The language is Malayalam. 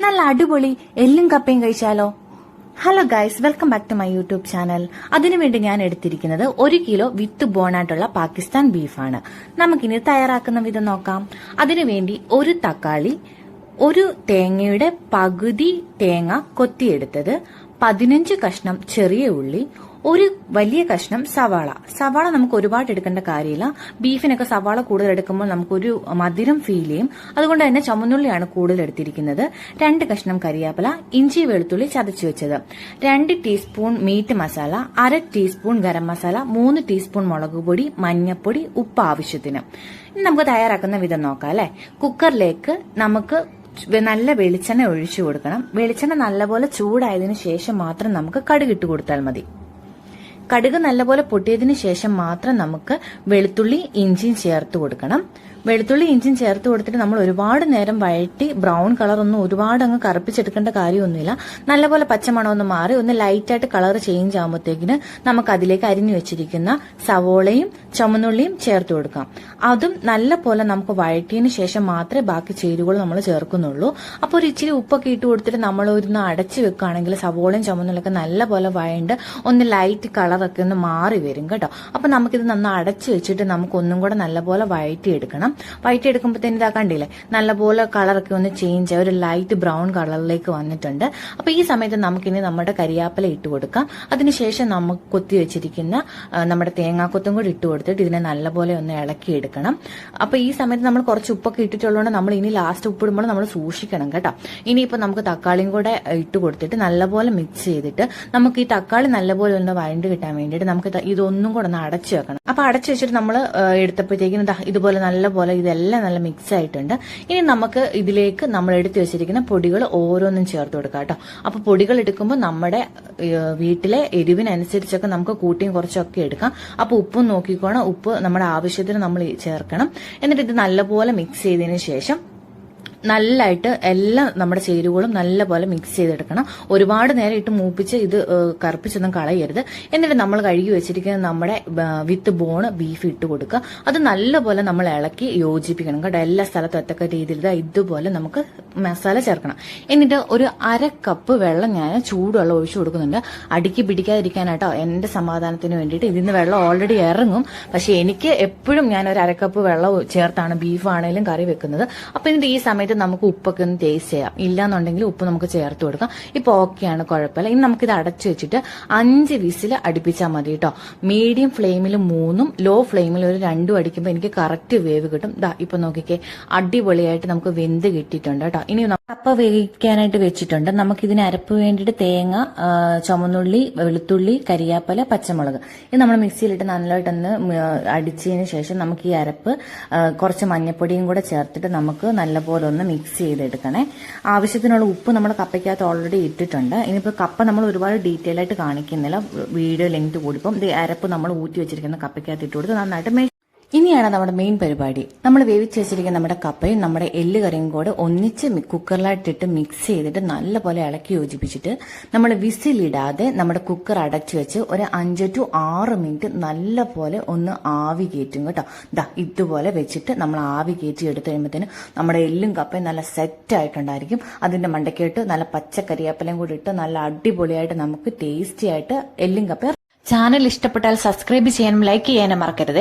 നല്ല അടിപൊളി എല്ലും കപ്പയും കഴിച്ചാലോ? Hello guys welcome back to my YouTube channel അതിനുവേണ്ടി ഞാൻ എടുത്തിരിക്കുന്നത് ഒരു കിലോ വിത്ത് ബോണായിട്ടുള്ള പാകിസ്ഥാൻ ബീഫാണ്. നമുക്കിനി തയ്യാറാക്കുന്ന വിധം നോക്കാം. അതിനുവേണ്ടി ഒരു തക്കാളി ഒരു തേങ്ങയുടെ പകുതി തേങ്ങ കൊത്തിയെടുത്തത് പതിനഞ്ച് കഷ്ണം ചെറിയ ഉള്ളി ഒരു വലിയ കഷ്ണം സവാള. സവാള നമുക്ക് ഒരുപാട് എടുക്കേണ്ട കാര്യമില്ല. ബീഫിനൊക്കെ സവാള കൂടുതൽ എടുക്കുമ്പോൾ നമുക്കൊരു മധുരം ഫീൽ ചെയ്യും. അതുകൊണ്ട് തന്നെ ചുമന്നുള്ളിയാണ് കൂടുതൽ എടുത്തിരിക്കുന്നത്. രണ്ട് കഷ്ണം കരിയാപ്പല ഇഞ്ചി വെളുത്തുള്ളി ചതച്ചു വെച്ചത്. രണ്ട് ടീസ്പൂൺ മീറ്റ് മസാല അര ടീസ്പൂൺ ഗരം മസാല മൂന്ന് ടീസ്പൂൺ മുളക് പൊടി മഞ്ഞപ്പൊടി ഉപ്പ് ആവശ്യത്തിന്. ഇനി നമുക്ക് തയ്യാറാക്കുന്ന വിധം നോക്കാം അല്ലെ? കുക്കറിലേക്ക് നമുക്ക് നല്ല വെളിച്ചെണ്ണ ഒഴിച്ചു കൊടുക്കണം. വെളിച്ചെണ്ണ നല്ലപോലെ ചൂടായതിനു ശേഷം മാത്രം നമുക്ക് കടുകിട്ട് കൊടുത്താൽ മതി. കടുക് നല്ലപോലെ പൊട്ടിയതിന് ശേഷം മാത്രം നമുക്ക് വെളുത്തുള്ളി ഇഞ്ചിയും ചേർത്ത് കൊടുക്കണം. വെളുത്തുള്ളി ഇഞ്ചിയും ചേർത്ത് കൊടുത്തിട്ട് നമ്മൾ ഒരുപാട് നേരം വഴറ്റി ബ്രൗൺ കളർ ഒന്നും ഒരുപാട് അങ്ങ് കറുപ്പിച്ചെടുക്കേണ്ട കാര്യമൊന്നുമില്ല. നല്ലപോലെ പച്ചമണം ഒന്ന് മാറി ഒന്ന് ലൈറ്റായിട്ട് കളർ ചേഞ്ച് ആകുമ്പോഴത്തേക്കിന് നമുക്ക് അതിലേക്ക് അരിഞ്ഞു വെച്ചിരിക്കുന്ന സവോളയും ചുമന്നുള്ളിയും ചേർത്ത് കൊടുക്കാം. അതും നല്ലപോലെ നമുക്ക് വഴറ്റിയതിന് ശേഷം മാത്രമേ ബാക്കി ചേരുവകൾ നമ്മൾ ചേർക്കുന്നുള്ളൂ. അപ്പോൾ ഒരു ഇച്ചിരി ഉപ്പൊക്കെ ഇട്ട് കൊടുത്തിട്ട് നമ്മൾ ഒരു അടച്ചു വെക്കുകയാണെങ്കിൽ സവോളയും ചുമന്നുള്ളിയൊക്കെ നല്ലപോലെ വഴണ്ട് ഒന്ന് ലൈറ്റ് കളറൊക്കെ ഒന്ന് മാറി വരും കേട്ടോ. അപ്പൊ നമുക്കിത് നന്ന അടച്ചു വെച്ചിട്ട് നമുക്ക് ഒന്നും കൂടെ നല്ലപോലെ വഴറ്റിയെടുക്കണം. വഴറ്റിയെടുക്കുമ്പോഴത്തേന് ഇതാ കണ്ടില്ലേ? നല്ലപോലെ കളറൊക്കെ ഒന്ന് ചേഞ്ച് ഒരു ലൈറ്റ് ബ്രൗൺ കളറിലേക്ക് വന്നിട്ടുണ്ട്. അപ്പൊ ഈ സമയത്ത് നമുക്കിനി നമ്മുടെ കരിയാപ്പല ഇട്ട് കൊടുക്കാം. അതിനുശേഷം നമുക്ക് കൊത്തി വെച്ചിരിക്കുന്ന നമ്മുടെ തേങ്ങാക്കൊത്തും കൂടി ഇട്ട് കൊടുത്തിട്ട് ഇതിനെ നല്ലപോലെ ഒന്ന് ഇളക്കിയെടുക്കണം. അപ്പൊ ഈ സമയത്ത് നമ്മൾ കുറച്ച് ഉപ്പൊക്കെ ഇട്ടിട്ടുള്ളതുകൊണ്ട് നമ്മൾ ഇനി ലാസ്റ്റ് ഉപ്പിടുമ്പോൾ നമ്മൾ സൂക്ഷിക്കണം കേട്ടോ. ഇനിയിപ്പോ നമുക്ക് തക്കാളിയും കൂടെ ഇട്ട് കൊടുത്തിട്ട് നല്ലപോലെ മിക്സ് ചെയ്തിട്ട് നമുക്ക് ഈ തക്കാളി നല്ലപോലെ ഒന്ന് വഴണ്ട് കിട്ടാൻ വേണ്ടിയിട്ട് നമുക്ക് ഇതൊന്നും കൂടെ ഒന്ന് അടച്ചു വെക്കണം. അപ്പൊ അടച്ചു വെച്ചിട്ട് നമ്മൾ എടുത്തപ്പോഴത്തേക്കും ഇതുപോലെ നല്ലപോലെ ഇതെല്ലാം നല്ല മിക്സ് ആയിട്ടുണ്ട്. ഇനി നമുക്ക് ഇതിലേക്ക് നമ്മൾ എടുത്തു വെച്ചിരിക്കുന്ന പൊടികൾ ഓരോന്നും ചേർത്ത് കൊടുക്കാം കേട്ടോ. അപ്പൊ പൊടികൾ എടുക്കുമ്പോൾ നമ്മുടെ വീട്ടിലെ എരിവിനനുസരിച്ചൊക്കെ നമുക്ക് കൂട്ടിയും കുറച്ചൊക്കെ എടുക്കാം. അപ്പൊ ഉപ്പും നോക്കിക്കോണം. ഉപ്പ് നമ്മുടെ ആവശ്യത്തിന് നമ്മൾ ചേർക്കണം. എന്നിട്ട് ഇത് നല്ലപോലെ മിക്സ് ചെയ്തതിനു ശേഷം നല്ലതായിട്ട് എല്ലാ നമ്മുടെ ചേരുവകളും നല്ലപോലെ മിക്സ് ചെയ്തെടുക്കണം. ഒരുപാട് നേരം ഇട്ട് മൂപ്പിച്ച് ഇത് കറുപ്പിച്ചൊന്നും കളയരുത്. എന്നിട്ട് നമ്മൾ കഴുകി വെച്ചിരിക്കുന്ന നമ്മുടെ വിത്ത് ബോണ് ബീഫ് ഇട്ട് കൊടുക്കുക. അത് നല്ലപോലെ നമ്മൾ ഇളക്കി യോജിപ്പിക്കണം കേട്ടോ. എല്ലാ സ്ഥലത്തും എത്തക്ക രീതിയിൽ ഇതുപോലെ നമുക്ക് മസാല ചേർക്കണം. എന്നിട്ട് ഒരു അര കപ്പ് വെള്ളം ഞാൻ ചൂടുവെള്ളം ഒഴിച്ചു കൊടുക്കുന്നുണ്ട്. അടുക്കി പിടിക്കാതിരിക്കാനാട്ടോ. എന്റെ സമാധാനത്തിന് വേണ്ടിയിട്ട് ഇതിന്ന് വെള്ളം ഓൾറെഡി ഇറങ്ങും. പക്ഷെ എനിക്ക് എപ്പോഴും ഞാൻ ഒരു അരക്കപ്പ് വെള്ളം ചേർത്താണ് ബീഫ് ആണെങ്കിലും കറി വെക്കുന്നത്. അപ്പൊ ഇതിന്റെ ഈ സമയത്ത് നമുക്ക് ഉപ്പൊക്കെ ഒന്ന് ടേസ്റ്റ് ചെയ്യാം. ഇല്ലാന്നുണ്ടെങ്കിൽ ഉപ്പ് നമുക്ക് ചേർത്ത് കൊടുക്കാം. ഇപ്പൊ ഓക്കെയാണ് കുഴപ്പമില്ല. ഇനി നമുക്കിത് അടച്ചു വെച്ചിട്ട് അഞ്ച് വിസിൽ അടുപ്പിച്ചാൽ മതി കേട്ടോ. മീഡിയം ഫ്ലെയിമിൽ മൂന്നും ലോ ഫ്ലെയിമിൽ ഒരു രണ്ടും അടിക്കുമ്പോൾ എനിക്ക് കറക്റ്റ് വേവ് കിട്ടും. ദാ ഇപ്പൊ നോക്കിക്കേ. അടിപൊളിയായിട്ട് നമുക്ക് വെന്ത് കിട്ടിയിട്ടുണ്ട് കേട്ടോ. ഇനി കപ്പ വേവിക്കാനായിട്ട് വെച്ചിട്ടുണ്ട്. നമുക്ക് ഇതിന് അരപ്പ് വേണ്ടിയിട്ട് തേങ്ങ ചുമന്നുള്ളി വെളുത്തുള്ളി കരിയാപ്പല പച്ചമുളക്. ഇത് നമ്മൾ മിക്സിയിലിട്ട് നല്ലതായിട്ടൊന്ന് അടിച്ചതിന് ശേഷം നമുക്ക് ഈ അരപ്പ് കുറച്ച് മഞ്ഞപ്പൊടിയും കൂടെ ചേർത്തിട്ട് നമുക്ക് നല്ലപോലെ ഒന്ന് മിക്സ് ചെയ്തെടുക്കണേ. ആവശ്യത്തിനുള്ള ഉപ്പ് നമ്മൾ കപ്പയ്ക്കകത്ത് ഓൾറെഡി ഇട്ടിട്ടുണ്ട്. ഇനിയിപ്പോൾ കപ്പ നമ്മൾ ഒരുപാട് ഡീറ്റെയിൽ ആയിട്ട് കാണിക്കുന്നില്ല. വീഡിയോ ലെങ്ത് കൂടിപ്പം ഇത് അരപ്പ് നമ്മൾ ഊറ്റി വെച്ചിരിക്കുന്ന കപ്പയ്ക്കകത്ത് ഇട്ട് കൊടുത്ത് നന്നായിട്ട് ഇനിയാണ് നമ്മുടെ മെയിൻ പരിപാടി. നമ്മൾ വേവിച്ച് വെച്ചിരിക്കുന്ന നമ്മുടെ കപ്പയും നമ്മുടെ എല്ല് കറിയും കൂടെ ഒന്നിച്ച് കുക്കറിലായിട്ടിട്ട് മിക്സ് ചെയ്തിട്ട് നല്ലപോലെ ഇളക്കി യോജിപ്പിച്ചിട്ട് നമ്മൾ വിസിലിടാതെ നമ്മുടെ കുക്കർ അടച്ചു വെച്ച് ഒരു അഞ്ച് ടു ആറ് മിനിറ്റ് നല്ലപോലെ ഒന്ന് ആവി കയറ്റും കേട്ടോ. ദാ ഇതുപോലെ വെച്ചിട്ട് നമ്മൾ ആവി കയറ്റി എടുത്തു കഴിയുമ്പോഴത്തേനും നമ്മുടെ എല്ലും കപ്പയും നല്ല സെറ്റ് ആയിട്ടുണ്ടായിരിക്കും. അതിന്റെ മണ്ടയ്ക്കായിട്ട് നല്ല പച്ചക്കറിയാപ്പലയും കൂടി ഇട്ട് നല്ല അടിപൊളിയായിട്ട് നമുക്ക് ടേസ്റ്റി ആയിട്ട് എല്ലും കപ്പ ചാനൽ ഇഷ്ടപ്പെട്ടാൽ സബ്സ്ക്രൈബ് ചെയ്യാനും ലൈക്ക് ചെയ്യാനും മറക്കരുത്.